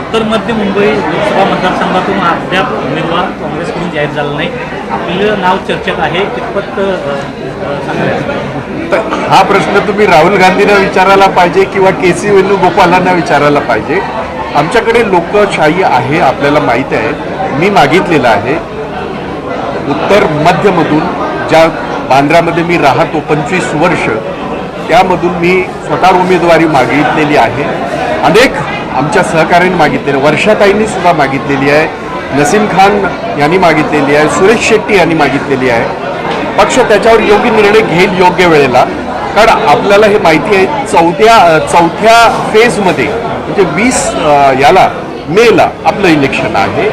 उत्तर मध्य मुंबई लोकसभा मतदारसंघातून अद्याप उमेदवार काँग्रेसकडून जाहीर झाला नाही. आपलं नाव चर्चेत आहे. कितपत सांगायचं हा प्रश्न तुम्ही राहुल गांधींना विचारायला पाहिजे किंवा के सी वेणुगोपालांना विचारायला पाहिजे? आमच्याकडे लोकशाही आहे आपल्याला माहीत आहे. मी मागितलेलं आहे. उत्तर मध्यमधून ज्या बांद्रामध्ये मी राहतो पंचवीस वर्ष त्यामधून मी स्वतः उमेदवारी मागितलेली आहे. अनेक आमच्या सहकाऱ्यांनी मागितलेली वर्षाताईंनी सुद्धा मागितलेली आहे. नसीम खान यांनी मागितलेली आहे. सुरेश शेट्टी यांनी मागितलेली आहे. पक्ष त्याच्यावर योग्य निर्णय घेईल योग्य वेळेला. कारण आपल्याला हे माहिती आहे चौथ्या चौथ्या फेजमध्ये म्हणजे वीस याला मेला आपलं इलेक्शन आहे.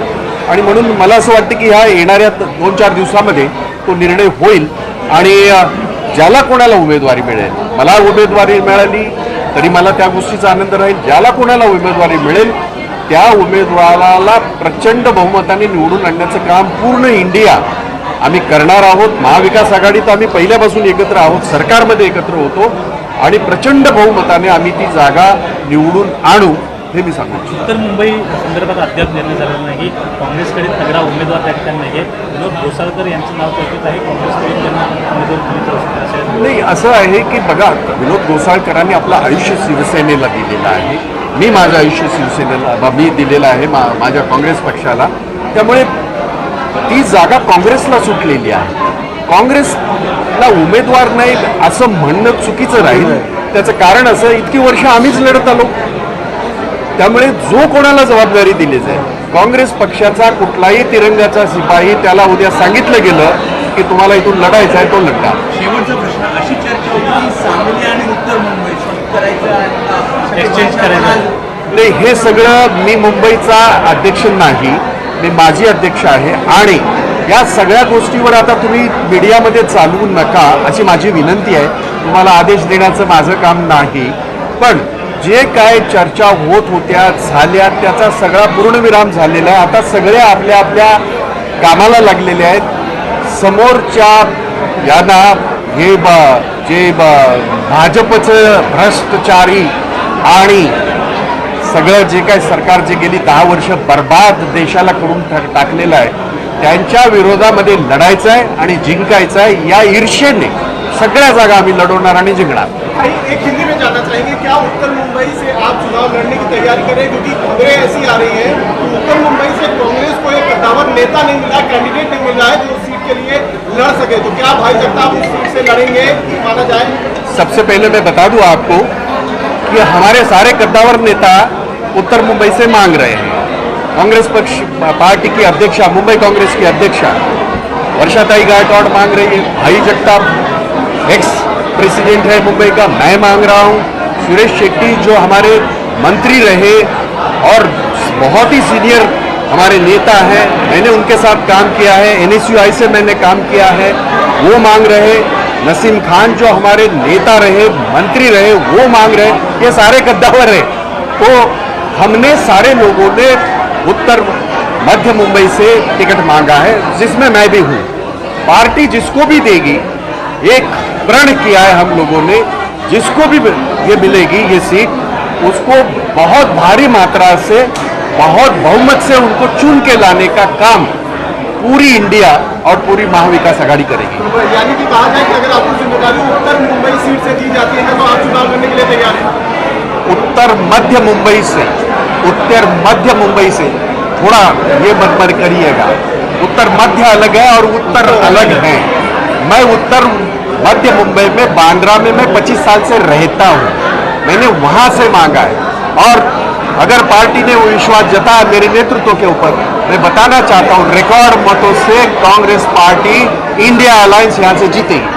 आणि म्हणून मला असं वाटतं की ह्या येणाऱ्या दोन चार दिवसामध्ये तो निर्णय होईल. आणि ज्याला कोणाला उमेदवारी मिळेल? मला उमेदवारी मिळाली तरी मला त्या गोष्टीचा आनंद राहील. ज्याला कोणाला उमेदवारी मिळेल त्या उमेदवाराला प्रचंड बहुमताने निवडून आणण्याचं काम पूर्ण इंडिया आम्ही करणार आहोत. महाविकास आघाडीत आम्ही पहिल्यापासून एकत्र आहोत सरकारमध्ये एकत्र होतो आणि प्रचंड बहुमताने आम्ही ती जागा निवडून आणू. हे मी सांगू इच्छितो. उत्तर मुंबई संदर्भात अद्याप निर्णय झालेला नाही. काँग्रेसकडे तगडा उमेदवार त्या ठिकाणी नाही आहे विनोद घोसाळकर यांचं नाव चर्चेत आहे. काँग्रेसकडे त्यांना उमेदवार नाही असं आहे की बघा विनोद गोसाळकरांनी आपलं आयुष्य शिवसेनेला दिलेलं आहे. मी माझं आयुष्य शिवसेनेला मी दिलेलं आहे मा माझ्या काँग्रेस पक्षाला. त्यामुळे ती जागा काँग्रेसला सुटलेली आहे. काँग्रेसला उमेदवार नाही असं म्हणणं चुकीचं राहील. त्याचं कारण असं इतकी वर्ष आम्हीच लढत आलो. त्यामुळे जो कोणाला जबाबदारी दिली जाईल काँग्रेस पक्षाचा कुठलाही तिरंगाचा शिपाई त्याला उद्या सांगितलं गेलं की तुम्हाला इथून लढायचं आहे तो लढा. शेवटचा प्रश्न अशी चर्चा होती की सांगली आणि उत्तर मुंबई. नाही हे सगळं मी मुंबईचा अध्यक्ष नाही मी माजी अध्यक्ष आहे. आणि या सगळ्या गोष्टीवर आता तुम्ही मीडियामध्ये चालवू नका अशी माझी विनंती आहे. तुम्हाला आदेश देण्याचं माझं काम नाही. पण जे काय चर्चा होत होत्या झाल्या त्याचा सगळा पूर्णविराम झालेला आहे. आता सगळे आपल्या आपल्या कामाला लागलेले आहेत. समोरच्या यांना हे ब जे ब भाजपचं भ्रष्टचारी आणि सगळं जे काय सरकार जे गेली दहा वर्ष बर्बाद देशाला करून टाकलेलं आहे त्यांच्या विरोधामध्ये लढायचं आहे आणि जिंकायचं आहे या ईर्षेने सगळ्या जागा आम्ही लढवणार आणि जिंकणार. जानना चाहेंगे। क्या उत्तर मुंबई से आप चुनाव लड़ने की तैयारी करें क्योंकि खबरें ऐसी आ रही हैं कि उत्तर मुंबई से कांग्रेस को एक कद्दावर नेता नहीं मिला कैंडिडेट नहीं मिला है जो उस सीट के लिए लड़ सके। तो क्या भाई जगताप उस सीट से लड़ेंगे माना जाए? सबसे पहले मैं बता दूँ आपको कि हमारे सारे कद्दावर नेता उत्तर मुंबई से मांग रहे हैं। कांग्रेस पक्ष, पार्टी की अध्यक्षा, मुंबई कांग्रेस की अध्यक्षा वर्षाताई गायकवाड़ मांग रही है, भाई जगताप एक्स प्रेसिडेंट है मुंबई का, मैं मांग रहा हूँ सुरेश शेट्टी जो हमारे मंत्री रहे और बहुत ही सीनियर हमारे नेता हैं। मैंने उनके साथ काम किया है एन से मैंने काम किया है। वो मांग रहे, नसीम खान जो हमारे नेता रहे, मंत्री रहे, वो मांग रहे, ये सारे कद्दावर हैं। तो हमने सारे लोगों ने उत्तर मध्य मुंबई से टिकट मांगा है, जिसमें मैं भी हूँ। पार्टी जिसको भी देगी एक प्रण किया है हम लोगों ने जिसको भी ये मिलेगी ये सीट उसको बहुत भारी मात्रा से बहुत बहुमत से उनको चुन के लाने का काम पूरी इंडिया और पूरी महाविकास आघाड़ी करेगी। यानी कि कहा जाए कि अगर आपको ज़िम्मेदारी उत्तर मुंबई सीट से दी जाती है तो आप चुनाव लड़ने के लिए तैयार हैं? उत्तर मध्य मुंबई से उत्तर मध्य मुंबई से थोड़ा ये मत मत करिएगा। उत्तर मध्य अलग है और उत्तर अलग है। मैं उत्तर मध्य मुंबई में बांद्रा में मैं 25 साल से रहता हूँ। मैंने वहाँ से मांगा है। और अगर पार्टी ने वो विश्वास जताया मेरे नेतृत्व के ऊपर मैं बताना चाहता हूँ रिकॉर्ड मतों से कांग्रेस पार्टी इंडिया अलायंस यहाँ से जीतेगी।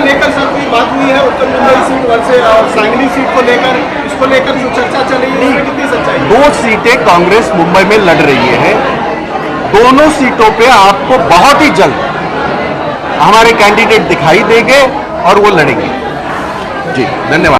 लेकर सर कोई बात हुई है उत्तर मुंबई सीट वर्ष सांगली सीट को लेकर इसको लेकर जो चर्चा चल रही है कितनी सच्चाई दो सीटें कांग्रेस मुंबई में लड़ रही है। दोनों सीटों पे आपको बहुत ही जल्द हमारे कैंडिडेट दिखाई देंगे और वो लड़ेंगे। जी धन्यवाद।